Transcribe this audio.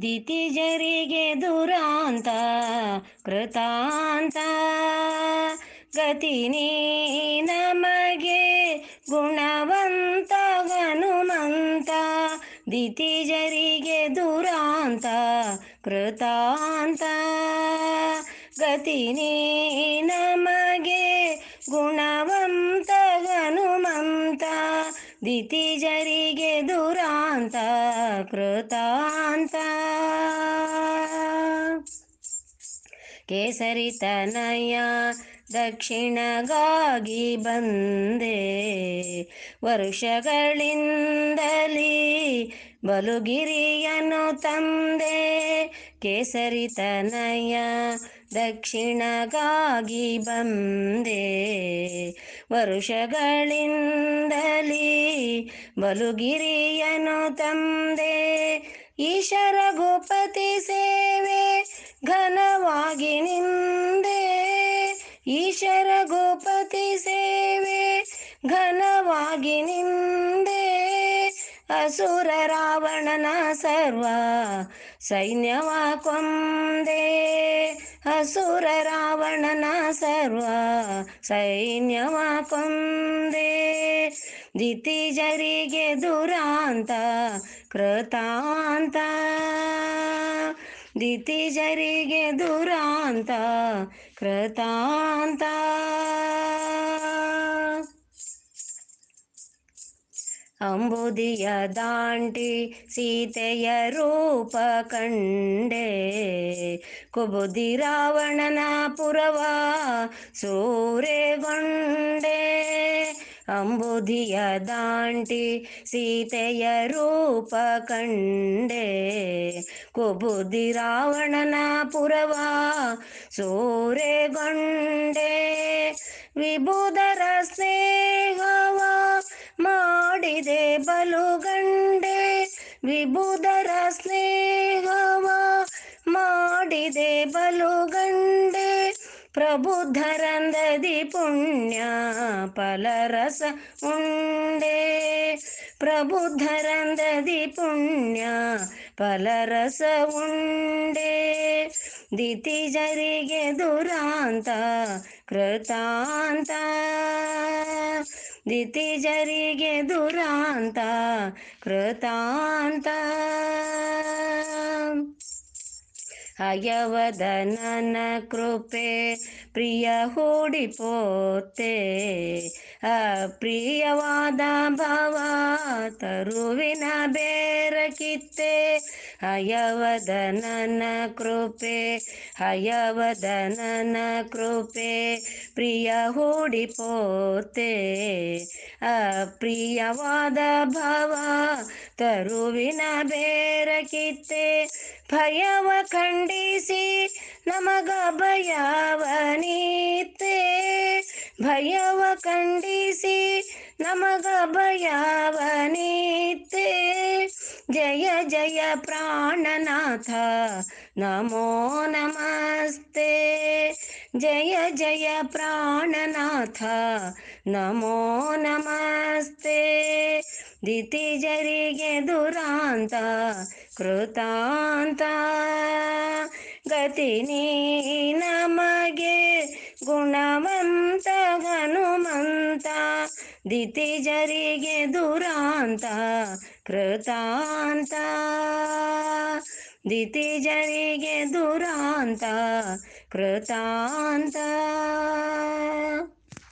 ದಿತಿಜರಿಗೆ ದುರಾಂತ, ಕೃತಾಂತ. ಗತಿ ನಮಗೆ ಗುಣವಂತ ಹನುಮಂತ ದಿತಿಜರಿಗೆ ದುರಾಂತ, ಕೃತಾಂತ. ಗತಿ ನಮಗೆ ಗುಣವಂತ ಹನುಮಂತ ದಿತಿಜರಿಗೆ ದುರಾಂತ, ಕೃತಾಂತ. ಕೇಸರಿ ತನಯ ದಕ್ಷಿಣಗಾಗಿ ಬಂದೆ. ವರುಷಗಳಿಂದಲೀ ಬಲುಗಿರಿಯನು ತಂದೆ. ಕೇಸರಿ ತನಯ ದಕ್ಷಿಣಗಾಗಿ ಬಂದೆ. ವರುಷಗಳಿಂದಲೀ ಬಲುಗಿರಿಯನು ತಂದೆ. ಈಶರ ಗೋಪತಿ ಸೇವೆ ಘನವಾಗಿ ನಿಂದೆ ಈಶರ ಗೋಪತಿ ಸೇವೆ. ಘನವಾಗಿ ನಿಂದೆ, ಅಸುರ ರಾವಣನ ಸರ್ವ ಸೈನ್ಯವ ಕೊಂದೆ. ಅಸುರ ರಾವಣನ ಸರ್ವ ಸೈನ್ಯವ ಕೊಂದೆ. ದಿತಿಜರಿಗೆ ದುರಾಂತ, ಕೃತಾಂತ. ದಿತಿಜರಿಗೆ ದುರಾಂತ ಕೃತಾಂತ. ಅಂಬುದಿಯ ದಾಂಟಿ ಸೀತೆಯ ರೂಪ ಕಂಡೆ ಕುಬುದಿ ರಾವಣನ ಪುರವ ಸೂರೆಗೊಂಡೆ. ಅಂಬುದಿಯ ದಾಂಟಿ ಸೀತೆಯ ರೂಪ ಕಂಡೆ ಕುಬುದಿ ರಾವಣನ ಪುರವ ಸೂರೆಗೊಂಡೆ ವಿಬುಧರ ಸ್ನೇಹವ ಮಾಡಿದೆ ಬಲುಗಂಡೆ ವಿಬುಧರ ಸ್ನೇಹವ ಮಾಡಿದೆ ಬಲುಗಂಡೆ ಪ್ರಬುದ್ಧರಂದದಿ ಪುಣ್ಯ ಫಲರಸ ಉಂಡೆ ಪ್ರಬುದ್ಧರಂದದಿ ಪುಣ್ಯ ಫಲರಸ ಉಂಡೆ ದಿತಿಜರಿಗೆ ದುರಾಂತ ಕೃತಾಂತ ದಿತಿಜರಿಗೆ ದುರಾಂತ ಕೃತಾಂತ ಹಯವದನನ ಕೃಪೆ ಪ್ರಿಯ ಹೂಡಿಪೋತೆ. ಅಪ್ರಿಯವಾದ ಭವ ತರುವಿನ ಬೇರ ಕಿತ್ತೆ ಹಯವದನನ ಕೃಪೆ ಅಯವದನನ ಕೃಪೆ ಪ್ರಿಯ ಹೂಡಿಪೋತೆ. ಅಪ್ರಿಯವಾದ ಭವ ತರುವಿನ ಬೇರ ಕಿತ್ತೆ ಭಯವ ಖಂಡಿಸಿ ನಮಗ ಭಯವನೀತೆ ಭಯವ ಖಂಡಿಸಿ ನಮಗ ಭಯವನೀತೆ ಜಯ ಜಯ ಪ್ರಾಣನಾಥ ನಮೋ ನಮಸ್ತೆ ಜಯ ಜಯ ಪ್ರಾಣನಾಥ ನಮೋ ನಮಸ್ತೆ ದಿತಿಜರಿಗೆ ದುರಾಂತ ಕೃತಾಂತ. ಗತಿ ನೀ ನಮಗೆ ಗುಣವಂತ ಹನುಮಂತ. ದಿತಿಜರಿಗೆ ದುರಾಂತ ಕೃತಾಂತ. ದಿತಿಜರಿಗೆ ದುರಾಂತ ಕೃತಾಂತ.